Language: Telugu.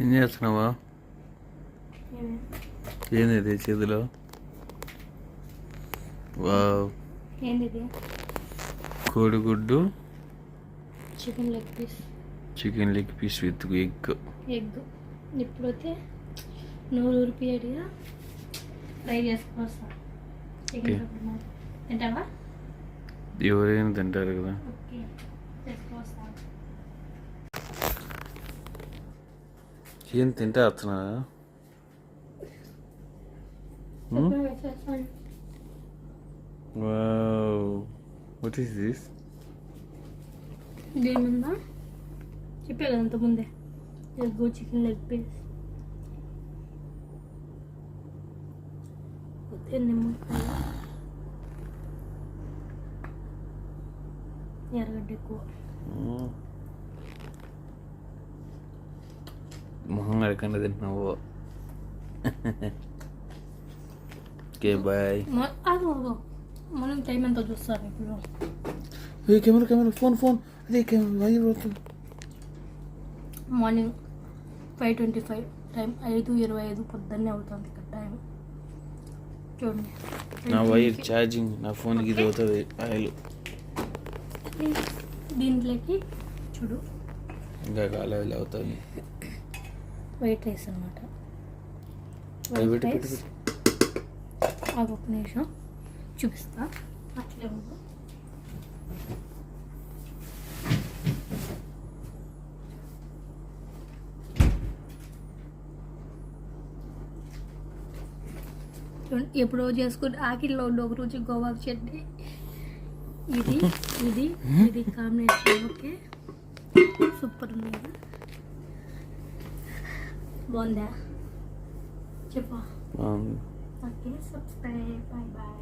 ఏం చేస్తున్నావా? ఏంది చేతిలో? కోడిగుడ్డు. Chicken leg piece chicken leg piece with egg egg ఇప్పుడైతే నూరు రూపాయలుగా ఫ్రై Okay. చికెన్ తింటావా? ఎవరైనా తింటారు కదా ఓకే చేసుకొస్తా ఏం తింటే వావ్ వాట్ ఈస్ దిస్ దీని మీద చెప్పే కదా అంతకుముందే. Egg chicken leg piece. ఎర్రగడ్డ ఎక్కువ. మొహం అడగండి తింటున్నావు ఓకే బాయ్. మనం టైం ఎంత చూస్తారు ఇప్పుడు ఏ కెమెరా కెమెరా ఫోన్ ఫోన్ అదే camera morning five twenty five time ఐదు ఇరవై ఐదు పొద్దున్నే అవుతుంది ఇక్కడ టైం చూడండి నా వైర్ ఛార్జింగ్ నా ఫోన్కి ఇది అవుతుంది ఆయిల్ దీంట్లోకి చూడు ఇంకా కాలేదు అవుతుంది వైట్ రైస్ అనమాట వైట్ రైస్ ఒక నిమిషం. చూపిస్తా. అట్లే ఎప్పుడో చేసుకుని ఆకిల్లో ఉండి ఒక రోజు గోవాకు చట్నీ ఇది ఇది ఇది కాంబినేషన్ ఓకే? సూపర్ ఉంది కదా? బాగుందా? చెప్పా. Okay subscribe bye bye